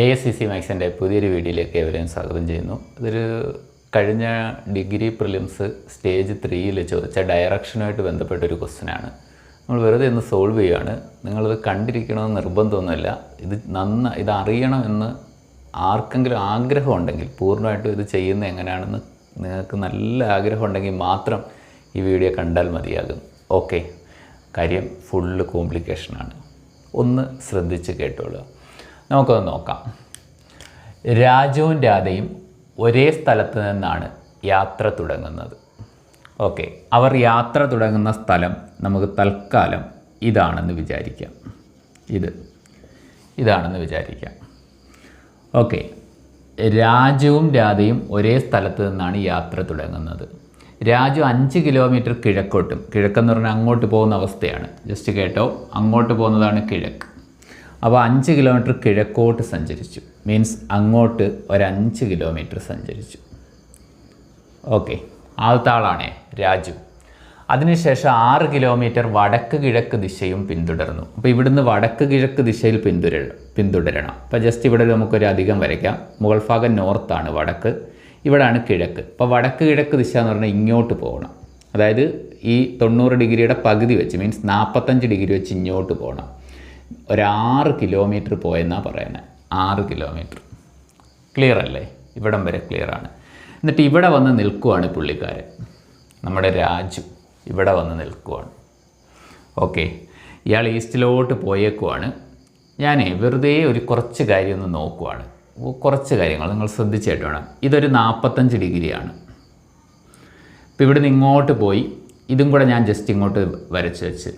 A S C C മാത്സിന്റെ പുതിയൊരു വീഡിയോയിലേക്ക് എവരെയും സ്വാഗതം ചെയ്യുന്നു. ഇതൊരു കഴിഞ്ഞ ഡിഗ്രി പ്രിലിംസ് സ്റ്റേജ് ത്രീയിൽ ചോദിച്ച ഡയറക്ഷനുമായിട്ട് ബന്ധപ്പെട്ടൊരു ക്വസ്റ്റ്യനാണ്. നമ്മൾ വെറുതെ ഒന്ന് സോൾവ് ചെയ്യുകയാണ് നിങ്ങളത് കണ്ടിരിക്കണമെന്ന് നിർബന്ധമൊന്നുമില്ല. ഇത് നന്ന ഇത് അറിയണമെന്ന് ആർക്കെങ്കിലും ആഗ്രഹമുണ്ടെങ്കിൽ പൂർണമായിട്ടും ഇത് ചെയ്യുന്നത് എങ്ങനെയാണെന്ന് നിങ്ങൾക്ക് നല്ല ആഗ്രഹമുണ്ടെങ്കിൽ മാത്രം ഈ വീഡിയോ കണ്ടാൽ മതിയാകും. ഓക്കെ. കാര്യം ഫുള്ള് കോംപ്ലിക്കേഷനാണ്. ഒന്ന് ശ്രദ്ധിച്ച് കേട്ടോളുക. നമുക്കൊന്ന് നോക്കാം. രാജുവും രാധയും ഒരേ സ്ഥലത്ത് നിന്നാണ് യാത്ര തുടങ്ങുന്നത്. ഓക്കെ അവർ യാത്ര തുടങ്ങുന്ന സ്ഥലം നമുക്ക് തൽക്കാലം ഇതാണെന്ന് വിചാരിക്കാം. ഇത് ഇതാണെന്ന് വിചാരിക്കാം. ഓക്കെ രാജുവും രാധയും ഒരേ സ്ഥലത്ത് നിന്നാണ് യാത്ര തുടങ്ങുന്നത്. രാജു അഞ്ച് കിലോമീറ്റർ കിഴക്കോട്ടും കിഴക്കെന്ന് പറഞ്ഞാൽ അങ്ങോട്ട് പോകുന്ന അവസ്ഥയാണ്. ജസ്റ്റ് കേട്ടോ അങ്ങോട്ട് പോകുന്നതാണ് കിഴക്ക്. അപ്പോൾ അഞ്ച് കിലോമീറ്റർ കിഴക്കോട്ട് സഞ്ചരിച്ചു. മീൻസ് അങ്ങോട്ട് ഒരു അഞ്ച് കിലോമീറ്റർ സഞ്ചരിച്ചു. ഓക്കെ. ആൾത്താളാണേ രാജു. അതിനുശേഷം ആറ് കിലോമീറ്റർ വടക്ക് കിഴക്ക് ദിശയും പിന്തുടർന്നു. അപ്പോൾ ഇവിടുന്ന് വടക്ക് കിഴക്ക് ദിശയിൽ പിന്തുര പിന്തുടരണം. അപ്പോൾ ജസ്റ്റ് ഇവിടെ നമുക്കൊരു അധികം വരയ്ക്കാം. മുഗൾ ഭാഗം നോർത്താണ് വടക്ക് ഇവിടാണ് കിഴക്ക്. അപ്പോൾ വടക്ക് കിഴക്ക് ദിശ എന്ന് പറഞ്ഞാൽ ഇങ്ങോട്ട് പോകണം. അതായത് ഈ തൊണ്ണൂറ് ഡിഗ്രിയുടെ പകുതി വെച്ച് മീൻസ് നാൽപ്പത്തഞ്ച് ഡിഗ്രി വെച്ച് ഇങ്ങോട്ട് പോകണം. ഒരാറ് കിലോമീറ്റർ പോയെന്നാണ് പറയുന്നത് ആറ് കിലോമീറ്റർ. ക്ലിയർ അല്ലേ? ഇവിടം വരെ ക്ലിയർ ആണ്. എന്നിട്ട് ഇവിടെ വന്ന് നിൽക്കുവാണ് പുള്ളിക്കാരൻ. നമ്മുടെ രാജു ഇവിടെ വന്ന് നിൽക്കുവാണ്. ഓക്കെ ഇയാൾ ഈസ്റ്റിലോട്ട് പോയേക്കുവാണ്. ഞാൻ വെറുതെ ഒരു കുറച്ച് കാര്യം ഒന്ന് നോക്കുവാണ്. കുറച്ച് കാര്യങ്ങൾ നിങ്ങൾ ശ്രദ്ധിച്ചായിട്ട് വേണം. ഇതൊരു നാൽപ്പത്തഞ്ച് ഡിഗ്രിയാണ്. ഇപ്പോൾ ഇവിടുന്ന് ഇങ്ങോട്ട് പോയി. ഇതും കൂടെ ഞാൻ ജസ്റ്റ് ഇങ്ങോട്ട് വരച്ച് വെച്ച്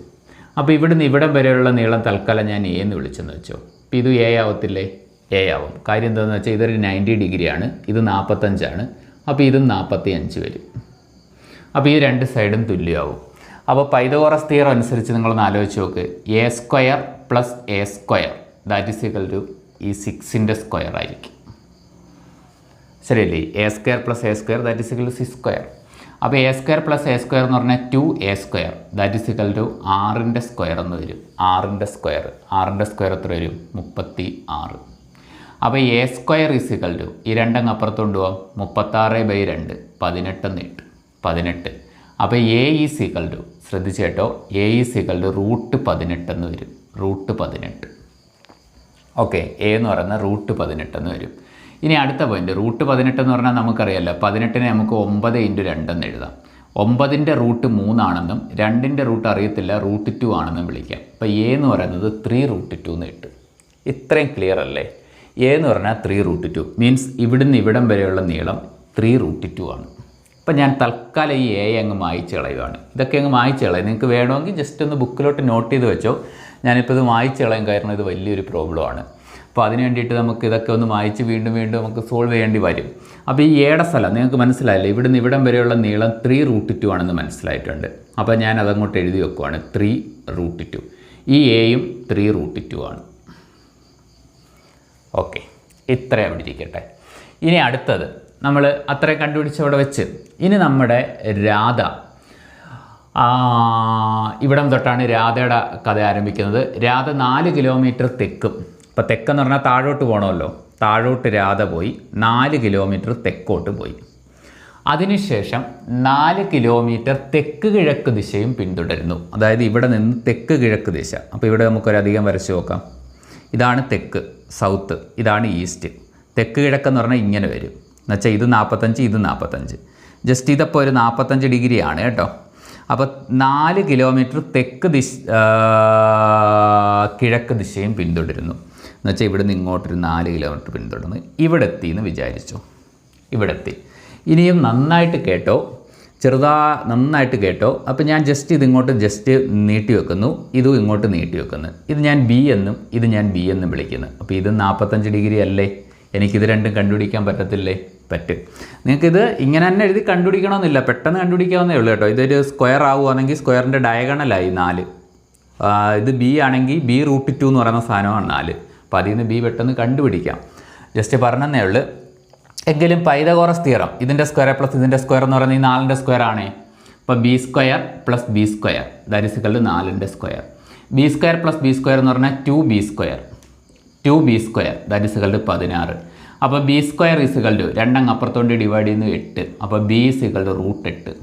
അപ്പോൾ ഇവിടുന്ന് ഇവിടം വരെയുള്ള നീളം തൽക്കാലം ഞാൻ എ എന്ന് വിളിച്ചെന്ന് വെച്ചോ. അപ്പോൾ ഇത് എ ആവത്തില്ലേ? എ ആവും. കാര്യം എന്താണെന്ന് വെച്ചാൽ ഇതൊരു നയന്റി ഡിഗ്രിയാണ്. ഇത് നാൽപ്പത്തഞ്ചാണ് അപ്പോൾ ഇതും നാൽപ്പത്തി അഞ്ച് വരും. അപ്പോൾ ഈ രണ്ട് സൈഡും തുല്യമാവും. അപ്പോൾ പൈതകോറസ് തിയർ അനുസരിച്ച് നിങ്ങളൊന്ന് ആലോചിച്ച് നോക്ക്. A square plus a square. That is equal to ഈ സിക്സിന്റെ സ്ക്വയർ ആയിരിക്കും. ശരിയല്ലേ? A square plus a square that is equal to six square. അപ്പോൾ a square plus a square എന്ന് പറഞ്ഞാൽ two a square that is equal to ആറിന്റെ square എന്ന് വരും. ആറിന്റെ സ്ക്വയർ ആറിന്റെ സ്ക്വയർ എത്ര വരും? മുപ്പത്തി ആറ് അപ്പോൾ a square is equal to ഈ രണ്ടങ്ങ് അപ്പുറത്ത് കൊണ്ടുപോകാം മുപ്പത്താറ് ബൈ രണ്ട്. പതിനെട്ടെന്ന് കിട്ടും. പതിനെട്ട്. അപ്പോൾ എ ഈസ് ഈക്വൽ ടു ശ്രദ്ധിച്ച് കേട്ടോ. A is equal to root പതിനെട്ടെന്ന് വരും. റൂട്ട് പതിനെട്ട്. ഓക്കെ എ എന്ന് പറയുന്ന റൂട്ട് പതിനെട്ടെന്ന് വരും. ഇനി അടുത്ത പോയിന്റ് റൂട്ട് പതിനെട്ട് എന്ന് പറഞ്ഞാൽ നമുക്കറിയാമല്ലോ പതിനെട്ടിനെ നമുക്ക് ഒമ്പത് ഇന്റു രണ്ടെന്ന് എഴുതാം. ഒമ്പതിന്റെ റൂട്ട് മൂന്നാണെന്നും രണ്ടിന്റെ റൂട്ട് അറിയത്തില്ല റൂട്ട് ടു ആണെന്നും വിളിക്കാം. അപ്പോൾ എ എന്ന് പറയുന്നത് ത്രീ റൂട്ട് ടു എന്ന് കിട്ടും. ഇത്രയും ക്ലിയർ അല്ലേ? എ എന്ന് പറഞ്ഞാൽ ത്രീ റൂട്ട് ടു മീൻസ് ഇവിടുന്ന് ഇവിടം വരെയുള്ള നീളം ത്രീ റൂട്ട് ടു ആണ്. അപ്പം ഞാൻ തൽക്കാലം ഈ എ അങ്ങ് മായ്ച്ച് കളയുവാണ്. ഇതൊക്കെ അങ്ങ് മായ്ച്ച് കളയും. നിങ്ങൾക്ക് വേണമെങ്കിൽ ജസ്റ്റ് ഒന്ന് ബുക്കിലോട്ട് നോട്ട് ചെയ്ത് വെച്ചോ. ഞാനിപ്പോൾ ഇത് മായ്ച്ച് കളയും കാരണം ഇത് വലിയൊരു പ്രോബ്ലമാണ് അപ്പോൾ അതിന് വേണ്ടിയിട്ട് നമുക്ക് ഇതൊക്കെ ഒന്ന് മായ്ച്ച് വീണ്ടും വീണ്ടും നമുക്ക് സോൾവ് ചെയ്യേണ്ടി വരും. അപ്പോൾ ഈ ഏടെ സ്ഥലം നിങ്ങൾക്ക് മനസ്സിലായില്ലേ? ഇവിടുന്ന് ഇവിടം വരെയുള്ള നീളം ത്രീ റൂട്ട് ടു ആണെന്ന് മനസ്സിലായിട്ടുണ്ട്. അപ്പോൾ ഞാൻ അതങ്ങോട്ട് എഴുതി വെക്കുവാണ്. ത്രീ റൂട്ട് ടു ഈ എയും ത്രീ റൂട്ട് ടു ആണ്. ഓക്കെ ഇത്ര അവിടെ ഇരിക്കട്ടെ. ഇനി അടുത്തത്. നമ്മൾ അത്രയും കണ്ടുപിടിച്ച് അവിടെ വെച്ച്. ഇനി നമ്മുടെ രാധ. ഇവിടം തൊട്ടാണ് രാധയുടെ കഥ ആരംഭിക്കുന്നത്. രാധ നാല് കിലോമീറ്റർ തെക്കും. ഇപ്പോൾ തെക്കെന്ന് പറഞ്ഞാൽ താഴോട്ട് പോകണമല്ലോ താഴോട്ട് രാധ പോയി. നാല് കിലോമീറ്റർ തെക്കോട്ട് പോയി. അതിനുശേഷം നാല് കിലോമീറ്റർ തെക്ക് കിഴക്ക് ദിശയും പിന്തുടരുന്നു. അതായത് ഇവിടെ നിന്ന് തെക്ക് കിഴക്ക് ദിശ. അപ്പോൾ ഇവിടെ നമുക്കൊരധികം വരച്ച് നോക്കാം. ഇതാണ് തെക്ക് സൗത്ത്. ഇതാണ് ഈസ്റ്റ്. തെക്ക് കിഴക്കെന്ന് പറഞ്ഞാൽ ഇങ്ങനെ വരും. എന്നുവെച്ചാൽ ഇത് നാൽപ്പത്തഞ്ച് ഇത് നാൽപ്പത്തഞ്ച്. ജസ്റ്റ് ഇതപ്പോൾ ഒരു നാൽപ്പത്തഞ്ച് ഡിഗ്രിയാണ് കേട്ടോ. അപ്പോൾ നാല് കിലോമീറ്റർ തെക്ക് ദിശ കിഴക്ക് ദിശയും പിന്തുടരുന്നു. എന്നുവെച്ചാൽ ഇവിടുന്ന് ഇങ്ങോട്ടൊരു നാല് കിലോമീറ്റർ പിന്തുടർന്ന് ഇവിടെ എത്തി എന്ന് വിചാരിച്ചു. ഇവിടെ എത്തി ഇനിയും നന്നായിട്ട് കേട്ടോ. ചെറുതാ നന്നായിട്ട് കേട്ടോ. അപ്പോൾ ഞാൻ ജസ്റ്റ് ഇതിങ്ങോട്ട് ജസ്റ്റ് നീട്ടി വെക്കുന്നു. ഇതും ഇങ്ങോട്ട് നീട്ടി വെക്കുന്നു. ഇത് ഞാൻ ബി എന്നും ഇത് ഞാൻ ബി എന്നും വിളിക്കുന്നു. അപ്പോൾ ഇത് നാൽപ്പത്തഞ്ച് ഡിഗ്രി അല്ലേ? എനിക്കിത് രണ്ടും കണ്ടുപിടിക്കാൻ പറ്റത്തില്ലേ? പറ്റും. നിങ്ങൾക്കിത് ഇങ്ങനെ തന്നെ എഴുതി കണ്ടുപിടിക്കണമെന്നില്ല. പെട്ടെന്ന് കണ്ടുപിടിക്കാവുന്നേ ഉള്ളൂ കേട്ടോ. ഇതൊരു സ്ക്വയർ ആവുകയാണെങ്കിൽ സ്ക്വയറിന്റെ ഡയഗണലായി നാല്. ഇത് ബി ആണെങ്കിൽ ബി റൂട്ട് ടു എന്ന് പറയുന്ന സാധനമാണ് നാല്. അപ്പോൾ അതിൽ നിന്ന് ബി പെട്ടെന്ന് കണ്ടുപിടിക്കാം. ജസ്റ്റ് പറഞ്ഞതേ ഉള്ളൂ. എങ്കിലും പൈതകോറസ് തിയറം ഇതിന്റെ സ്ക്വയർ പ്ലസ് ഇതിന്റെ സ്ക്വയർ എന്ന് പറയുന്നത് ഈ നാലിന്റെ സ്ക്വയർ ആണേ. അപ്പോൾ b square plus b square that is equal നാലിന്റെ square b square plus b square എന്ന് പറഞ്ഞാൽ two b square two b square that is equal to പതിനാറ്. അപ്പോൾ b square is equal to രണ്ടങ്ങ് അപ്പുറത്തോണ്ട് ഡിവൈഡ് ചെയ്യുന്നു എട്ട്. അപ്പോൾ b is equal to root എട്ട്.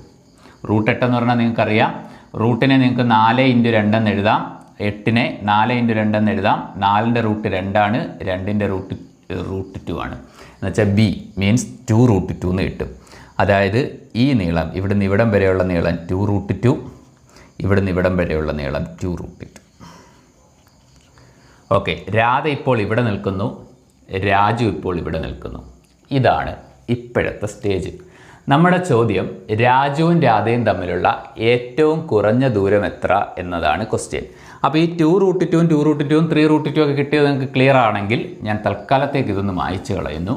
റൂട്ട് എട്ട് എന്ന് പറഞ്ഞാൽ നിങ്ങൾക്കറിയാം. റൂട്ടിനെ നിങ്ങൾക്ക് നാല് ഇന്റു രണ്ടെന്ന് എഴുതാം. എട്ടിനെ നാല് ഇന്റു രണ്ടെന്ന് എഴുതാം. നാലിന്റെ റൂട്ട് രണ്ടാണ് രണ്ടിന്റെ റൂട്ട് റൂട്ട് ടു ആണ്. എന്നുവെച്ചാൽ b means two root two എന്ന് കിട്ടും. അതായത് ഈ നീളം ഇവിടുന്ന് ഇവിടം വരെയുള്ള നീളം ടു റൂട്ട് ടു ഇവിടുന്ന് ഇവിടം വരെയുള്ള നീളം two root two. Okay Radha ഇപ്പോൾ ഇവിടെ നിൽക്കുന്നു രാജു ഇപ്പോൾ ഇവിടെ നിൽക്കുന്നു. ഇതാണ് ഇപ്പോഴത്തെ സ്റ്റേജ്. നമ്മുടെ ചോദ്യം രാജുവും രാധയും തമ്മിലുള്ള ഏറ്റവും കുറഞ്ഞ ദൂരം എത്ര എന്നതാണ് ക്വസ്റ്റ്യൻ. അപ്പോൾ ഈ ടു റൂട്ട് ടുവും ടു റൂട്ട് ടുവും ത്രീ റൂട്ട് ടു ഒക്കെ കിട്ടിയത് നിങ്ങൾക്ക് ക്ലിയർ ആണെങ്കിൽ ഞാൻ തൽക്കാലത്തേക്ക് ഇതൊന്ന് മായ്ച്ചു കളയുന്നു.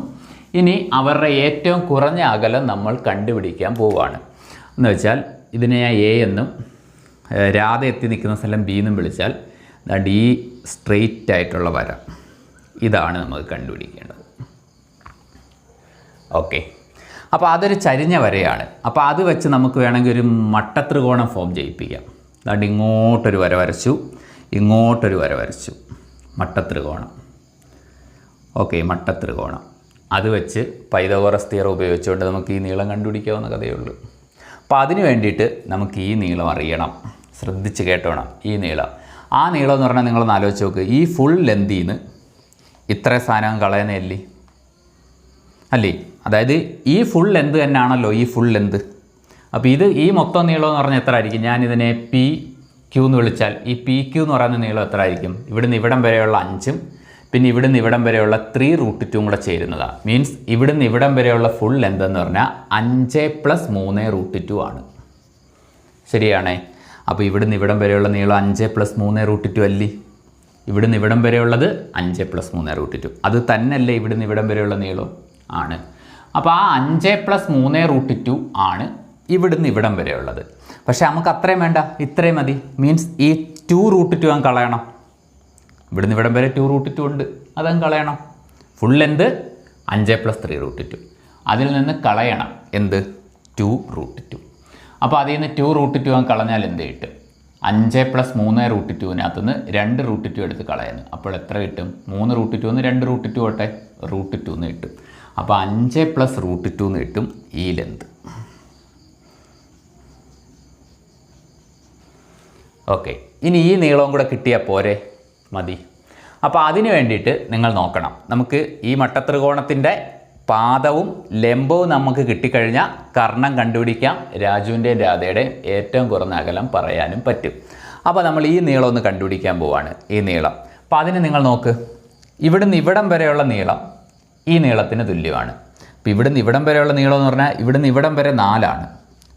ഇനി അവരുടെ ഏറ്റവും കുറഞ്ഞ അകലം നമ്മൾ കണ്ടുപിടിക്കാൻ പോവുകയാണ് എന്ന് വെച്ചാൽ ഇതിനെ ഞാൻ എ എന്നും രാധ എത്തി നിൽക്കുന്ന സ്ഥലം ബി എന്നും വിളിച്ചാൽ അതാണ്ട് ഈ സ്ട്രെയിറ്റ് ആയിട്ടുള്ള വര. ഇതാണ് നമുക്ക് കണ്ടുപിടിക്കേണ്ടത്. ഓക്കെ അപ്പോൾ അതൊരു ചരിഞ്ഞ വരയാണ്. അപ്പോൾ അത് വെച്ച് നമുക്ക് വേണമെങ്കിൽ ഒരു മട്ടത്രികോണം ഫോം ചെയ്യിപ്പിക്കാം. അതുകൊണ്ട് ഇങ്ങോട്ടൊരു വര വരച്ചു. ഇങ്ങോട്ടൊരു വര വരച്ചു. മട്ടത്രികോണം. ഓക്കെ മട്ടത്രികോണം. അത് വെച്ച് പൈതകോറസ് തിയർ ഉപയോഗിച്ചുകൊണ്ട് നമുക്ക് ഈ നീളം കണ്ടുപിടിക്കാവുന്ന കഥയേ ഉള്ളൂ. അപ്പോൾ അതിന് വേണ്ടിയിട്ട് നമുക്ക് ഈ നീളം അറിയണം. ശ്രദ്ധിച്ച് കേട്ടോണം ഈ നീളം. ആ നീളം എന്ന് പറഞ്ഞാൽ നിങ്ങളൊന്ന് ആലോചിച്ച് നോക്ക്. ഈ ഫുൾ ലെന്തിൽ നിന്ന് ഇത്ര സാധനം കളയുന്നതല്ലേ? അല്ലേ? അതായത് ഈ ഫുൾ ലെന്ത് തന്നെയാണല്ലോ ഈ ഫുൾ ലെന്ത് അപ്പോൾ ഇത് ഈ മൊത്തം നീളം എന്ന് പറഞ്ഞാൽ എത്ര ആയിരിക്കും ഞാനിതിനെ പി ക്യൂ എന്ന് വിളിച്ചാൽ ഈ പി ക്യൂ എന്ന് പറയുന്ന നീളം എത്ര ആയിരിക്കും ഇവിടുന്ന് ഇവിടം വരെയുള്ള അഞ്ചും പിന്നെ ഇവിടുന്ന് ഇവിടം വരെയുള്ള ത്രീ റൂട്ട് ടൂം കൂടെ ചേരുന്നതാണ് മീൻസ് ഇവിടുന്ന് ഇവിടം വരെയുള്ള ഫുൾ ലെന്ത് എന്ന് പറഞ്ഞാൽ അഞ്ച് പ്ലസ് മൂന്ന് റൂട്ട് ടു ആണ്. ശരിയാണേ? അപ്പോൾ ഇവിടുന്ന് ഇവിടം വരെയുള്ള നീളം അഞ്ച് പ്ലസ് മൂന്ന് റൂട്ട് ടു അല്ലേ? ഇവിടുന്ന് ഇവിടം വരെയുള്ളത് അഞ്ച് പ്ലസ് മൂന്ന് റൂട്ട് ടു അത് തന്നെയല്ലേ ഇവിടുന്ന് ഇവിടം വരെയുള്ള നീളം? ആണ്. അപ്പോൾ ആ അഞ്ച് പ്ലസ് മൂന്ന് റൂട്ട് ടു ആണ് ഇവിടുന്ന് ഇവിടം വരെ ഉള്ളത് പക്ഷേ നമുക്ക് അത്രയും വേണ്ട. ഇത്രയും മതി. മീൻസ് ഈ ടു റൂട്ട് ടു അങ്ങ് കളയണം. ഇവിടുന്ന് ഇവിടം വരെ ടു റൂട്ട് ടു ഉണ്ട്. അതങ്ങ് കളയണം. ഫുൾ എന്ത് അഞ്ച് പ്ലസ് ത്രീ റൂട്ട് ടു അതിൽ നിന്ന് കളയണം. എന്ത്? ടു റൂട്ട് ടു അപ്പോൾ അതിൽ നിന്ന് ടു റൂട്ട് ടു അങ്ങ് കളഞ്ഞാൽ എന്ത് കിട്ടും? അഞ്ച് പ്ലസ് മൂന്ന് റൂട്ട് ടുവിനകത്ത് നിന്ന് രണ്ട് റൂട്ട് ടു എടുത്ത് കളയുന്നു. അപ്പോൾ എത്ര കിട്ടും? മൂന്ന് റൂട്ട് ടു എന്ന് രണ്ട് റൂട്ട് ടു ആട്ടെ റൂട്ട് ടു എന്ന് കിട്ടും. അപ്പോൾ അഞ്ച് പ്ലസ് റൂട്ട് ടു എന്ന് കിട്ടും ഈ ലെന്ത് ഓക്കെ. ഇനി ഈ നീളവും കൂടെ കിട്ടിയാൽ പോരെ? മതി. അപ്പോൾ അതിന് വേണ്ടിയിട്ട് നിങ്ങൾ നോക്കണം. നമുക്ക് ഈ മട്ടത്രികോണത്തിന്റെ പാദവും ലംബവും നമുക്ക് കിട്ടിക്കഴിഞ്ഞാൽ കർണം കണ്ടുപിടിക്കാം. രാജുവിന്റെയും രാധയുടെ ഏറ്റവും കുറഞ്ഞ അകലം പറയാനും പറ്റും. അപ്പോൾ നമ്മൾ ഈ നീളം ഒന്ന് കണ്ടുപിടിക്കാൻ പോവാണ്. ഈ നീളം. അപ്പോൾ അതിന് നിങ്ങൾ നോക്ക്. ഇവിടുന്ന് ഇവിടം വരെയുള്ള നീളം ഈ നീളത്തിന് തുല്യമാണ്. അപ്പോൾ ഇവിടുന്ന് ഇവിടം വരെയുള്ള നീളം എന്ന് പറഞ്ഞാൽ ഇവിടുന്ന് ഇവിടം വരെ നാലാണ്.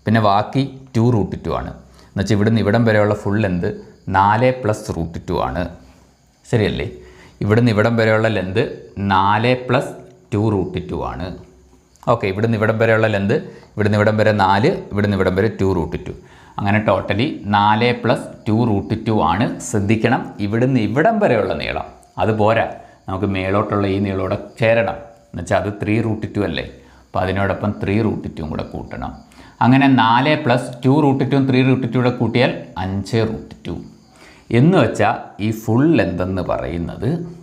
പിന്നെ ബാക്കി ടു റൂട്ട് ടു ആണ്. എന്നുവെച്ചാൽ ഇവിടുന്ന് ഇവിടം വരെയുള്ള ഫുൾ ലെന്ത് നാല് പ്ലസ് റൂട്ട് ടു ആണ്. ശരിയല്ലേ? ഇവിടുന്ന് ഇവിടം വരെയുള്ള ലെന്ത് നാല് പ്ലസ് ടു റൂട്ട് ടു ആണ്. ഓക്കെ ഇവിടുന്ന് ഇവിടം വരെയുള്ള ലെന്ത് ഇവിടുന്ന് ഇവിടം വരെ നാല് ഇവിടുന്ന് ഇവിടം വരെ ടു റൂട്ട് ടു അങ്ങനെ ടോട്ടലി നാല് പ്ലസ് ടു റൂട്ട് ടു ആണ്. ശ്രദ്ധിക്കണം ഇവിടുന്ന് ഇവിടം വരെയുള്ള നീളം. അത് പോരാ. നമുക്ക് മേലോട്ടുള്ള ഈ നീളോടെ ചേരണം. എന്നുവെച്ചാൽ അത് ത്രീ റൂട്ട് ടു അല്ലേ? അപ്പോൾ അതിനോടൊപ്പം ത്രീ റൂട്ട് ടുവും കൂടെ കൂട്ടണം. അങ്ങനെ നാല് plus two root two three root two കൂട്ടിയാൽ അഞ്ച് റൂട്ട് ടു എന്ന് വെച്ചാൽ ഈ ഫുൾ ലെന്തെന്ന് പറയുന്നത്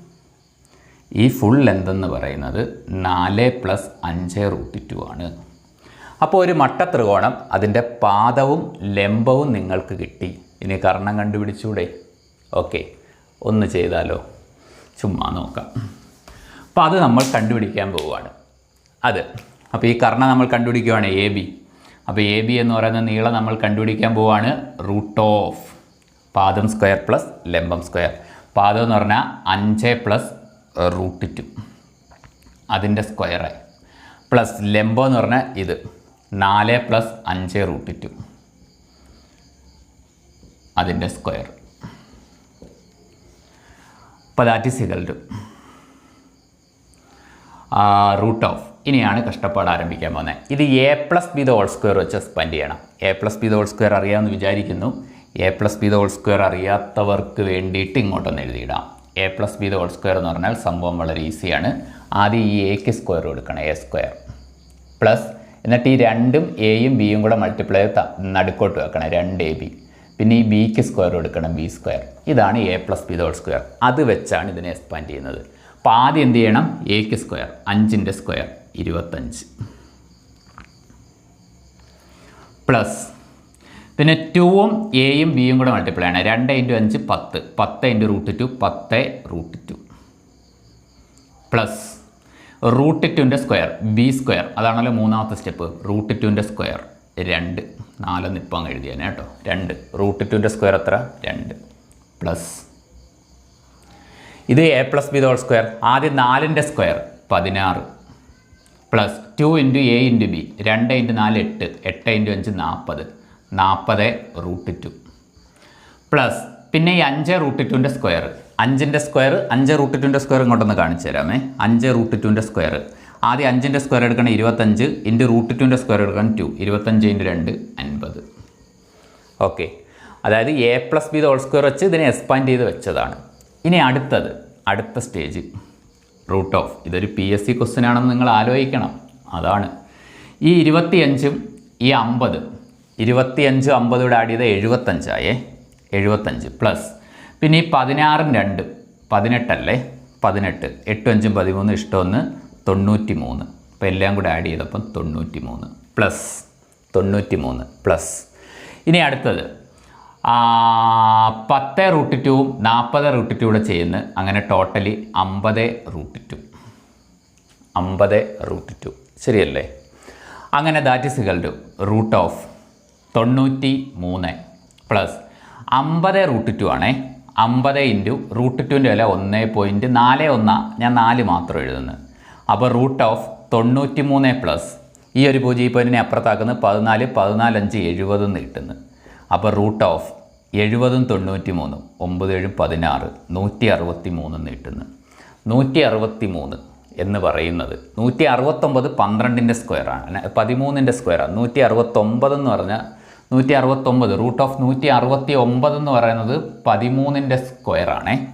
ഈ ഫുൾ ലെന്തെന്ന് പറയുന്നത് നാല് പ്ലസ് അഞ്ച് റൂട്ട് ടു ആണ്. അപ്പോൾ ഒരു മട്ട ത്രികോണം അതിന്റെ പാദവും ലംബവും നിങ്ങൾക്ക് കിട്ടി. ഇനി കർണം കണ്ടുപിടിച്ചൂടെ? ഓക്കെ. ഒന്ന് ചെയ്താലോ? ചുമ്മാ നോക്കാം. അപ്പോൾ അത് നമ്മൾ കണ്ടുപിടിക്കാൻ പോവുകയാണ്. അത്. അപ്പോൾ ഈ കർണം നമ്മൾ കണ്ടുപിടിക്കുകയാണ് എ ബി. അപ്പോൾ എ ബി എന്ന് പറയുന്ന നീളം നമ്മൾ കണ്ടുപിടിക്കാൻ പോവാണ് റൂട്ട് ഓഫ് പാദം സ്ക്വയർ പ്ലസ് ലംബം സ്ക്വയർ. പാദം എന്ന് പറഞ്ഞാൽ അഞ്ച് പ്ലസ് റൂട്ട് ടു. അതിന്റെ സ്ക്വയറായി പ്ലസ് ലംബം എന്ന് പറഞ്ഞാൽ ഇത്. നാല് പ്ലസ് അഞ്ച് റൂട്ട് ടു. അതിന്റെ സ്ക്വയർ. അപ്പോൾ that is equal to root of. ഇനിയാണ് കഷ്ടപ്പാട് ആരംഭിക്കാൻ പോകുന്നത്. ഇത് a plus b the whole square വെച്ച് എക്സ്പാൻഡ് ചെയ്യണം. A plus b the whole square അറിയാമെന്ന് വിചാരിക്കുന്നു. A plus b the whole square അറിയാത്തവർക്ക് വേണ്ടിയിട്ട് ഇങ്ങോട്ടൊന്ന് എഴുതിയിടാം. A plus b the whole square എന്ന് പറഞ്ഞാൽ സംഭവം വളരെ ഈസിയാണ് ആദ്യം ഈ എക്ക് സ്ക്വയർ കൊടുക്കണം എ സ്ക്വയർ പ്ലസ് എന്നിട്ട് ഈ രണ്ടും എയും ബിയും കൂടെ മൾട്ടിപ്ലൈ നടുക്കോട്ട് വെക്കണം രണ്ട് എ ബി പിന്നെ ഈ ബിക്ക് സ്ക്വയർ കൊടുക്കണം ബി സ്ക്വയർ ഇതാണ് a plus b the whole square അത് വെച്ചാണ് ഇതിനെ എക്സ്പാൻഡ് ചെയ്യുന്നത്. അപ്പോൾ ആദ്യം എന്ത് ചെയ്യണം? എക്ക് സ്ക്വയർ അഞ്ചിന്റെ സ്ക്വയർ ഇരുപത്തഞ്ച്. പ്ലസ്. പിന്നെ ടുവും എയും ബിയും കൂടെ മൾട്ടിപ്ലൈ ആണ് രണ്ട് ഇന്റു അഞ്ച് പത്ത്. പത്ത് ഇന്റു റൂട്ട് ടു പത്ത് റൂട്ട് ടു പ്ലസ് റൂട്ട് ടുവിന്റെ സ്ക്വയർ ബി സ്ക്വയർ അതാണല്ലോ മൂന്നാമത്തെ സ്റ്റെപ്പ് റൂട്ട് ടുവിന്റെ സ്ക്വയർ രണ്ട്. നാലെന്ന് ഇപ്പം അങ്ങ് എഴുതിയാണ് കേട്ടോ. രണ്ട്. റൂട്ട് ടുവിന്റെ സ്ക്വയർ എത്ര? രണ്ട്. പ്ലസ് ഇത് a plus b whole square ആദ്യം നാലിന്റെ സ്ക്വയർ പതിനാറ്. Plus two into a into b രണ്ട് ഇന്റു നാല് എട്ട് എട്ട് ഇന്റു അഞ്ച് നാൽപ്പത് നാൽപ്പത് റൂട്ട് ടു. പ്ലസ് പിന്നെ ഈ അഞ്ച് റൂട്ട് ടുവിന്റെ സ്ക്വയർ അഞ്ചിന്റെ സ്ക്വയർ അഞ്ച് റൂട്ട് ടുവിന്റെ സ്ക്വയർ ഇങ്ങോട്ടൊന്ന് കാണിച്ചു തരാമേ. അഞ്ച് റൂട്ട് ടുവിന്റെ സ്ക്വയർ ആദ്യം അഞ്ചിന്റെ സ്ക്വയർ എടുക്കണം ഇരുപത്തഞ്ച് ഇന്റു റൂട്ട് ടുവിന്റെ സ്ക്വയർ എടുക്കണം ടു. ഇരുപത്തഞ്ച് ഇന്റു രണ്ട് അൻപത്. ഓക്കെ. അതായത് a plus b whole square വെച്ച് ഇതിനെ എക്സ്പാൻഡ് ചെയ്ത് വെച്ചതാണ്. ഇനി അടുത്തത് അടുത്ത സ്റ്റേജ്. റൂട്ട് ഓഫ് ഇതൊരു പി എസ് സി ക്വസ്റ്റ്യൻ ആണെന്ന് നിങ്ങൾ ആലോചിക്കണം. അതാണ്. ഈ ഇരുപത്തിയഞ്ചും ഈ അമ്പത് ഇരുപത്തിയഞ്ചും അമ്പതോടെ ആഡ് ചെയ്ത് എഴുപത്തഞ്ചായേ? എഴുപത്തഞ്ച് പ്ലസ് പിന്നെ ഈ പതിനാറും രണ്ട് പതിനെട്ടല്ലേ? പതിനെട്ട്. എട്ടും അഞ്ചും പതിമൂന്ന് ഇഷ്ടമൊന്ന് തൊണ്ണൂറ്റി മൂന്ന് അപ്പോൾ എല്ലാം കൂടെ ആഡ് ചെയ്തപ്പം തൊണ്ണൂറ്റി മൂന്ന് പ്ലസ് തൊണ്ണൂറ്റി മൂന്ന് പ്ലസ് ഇനി അടുത്തത്. പത്ത് റൂട്ട് ടുവും നാൽപ്പത് റൂട്ട് ടു കൂടെ ചെയ്യുന്നു അങ്ങനെ ടോട്ടലി അമ്പത് റൂട്ട് ടു അമ്പത് റൂട്ട് ടു ശരിയല്ലേ? അങ്ങനെ that is equal to root of തൊണ്ണൂറ്റി മൂന്ന് പ്ലസ് അമ്പത് റൂട്ട് ടു ആണേ. അമ്പത് ഇന്റു റൂട്ട് ടുവിന്റെ വില ഒന്ന് പോയിന്റ് നാല് ഒന്ന്. ഞാൻ നാല് മാത്രം എഴുതുന്നു അപ്പോൾ റൂട്ട് ഓഫ് തൊണ്ണൂറ്റി മൂന്ന് പ്ലസ് ഈ ഒരു പൂജ്യം പോയിന്റിനെ അപ്പുറത്താക്കുന്നത് പതിനാല് പതിനാലഞ്ച് എഴുപത് എന്ന് കിട്ടുന്നു അപ്പോൾ റൂട്ട് ഓഫ് എഴുപതും തൊണ്ണൂറ്റി മൂന്നും ഒമ്പത് ഏഴും പതിനാറ് നൂറ്റി അറുപത്തി മൂന്നും നീട്ടുന്നു. നൂറ്റി അറുപത്തി മൂന്ന് എന്ന് പറയുന്നത് നൂറ്റി അറുപത്തൊമ്പത് പന്ത്രണ്ടിന്റെ സ്ക്വയറാണ് പതിമൂന്നിന്റെ സ്ക്വയറാണ് നൂറ്റി അറുപത്തൊമ്പത് എന്ന് പറഞ്ഞാൽ നൂറ്റി അറുപത്തൊമ്പത് റൂട്ട് ഓഫ് നൂറ്റി അറുപത്തി ഒമ്പത് എന്ന് പറയുന്നത് പതിമൂന്നിന്റെ സ്ക്വയറാണേ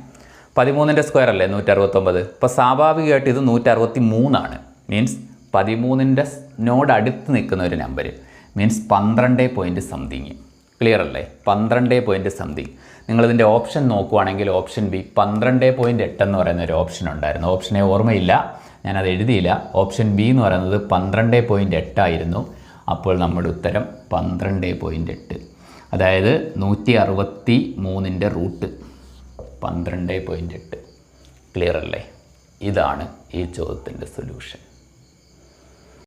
പതിമൂന്നിന്റെ സ്ക്വയർ അല്ലേ നൂറ്റി അറുപത്തൊമ്പത് അപ്പോൾ സ്വാഭാവികമായിട്ട് ഇത് നൂറ്റി അറുപത്തി മൂന്നാണ് മീൻസ് പതിമൂന്നിന്റെ നോട് അടുത്ത് നിൽക്കുന്ന ഒരു നമ്പർ മീൻസ് പന്ത്രണ്ട് പോയിന്റ് സംതിങ് ക്ലിയർ അല്ലേ പന്ത്രണ്ട് പോയിന്റ് സംതിങ് നിങ്ങളിതിന്റെ ഓപ്ഷൻ നോക്കുവാണെങ്കിൽ ഓപ്ഷൻ ബി പന്ത്രണ്ട് പോയിന്റ് എട്ട് എന്ന് പറയുന്ന ഒരു ഓപ്ഷൻ ഉണ്ടായിരുന്നു. ഓപ്ഷനെ ഓർമ്മയില്ല ഞാനത് എഴുതിയില്ല. ഓപ്ഷൻ ബി എന്ന് പറയുന്നത് പന്ത്രണ്ട് പോയിന്റ് എട്ടായിരുന്നു അപ്പോൾ നമ്മുടെ ഉത്തരം പന്ത്രണ്ട് പോയിന്റ് എട്ട്. അതായത് നൂറ്റി അറുപത്തി മൂന്നിന്റെ റൂട്ട് പന്ത്രണ്ട് പോയിന്റ് എട്ട്. ക്ലിയർ അല്ലേ? ഇതാണ് ഈ ചോദ്യത്തിന്റെ സൊല്യൂഷൻ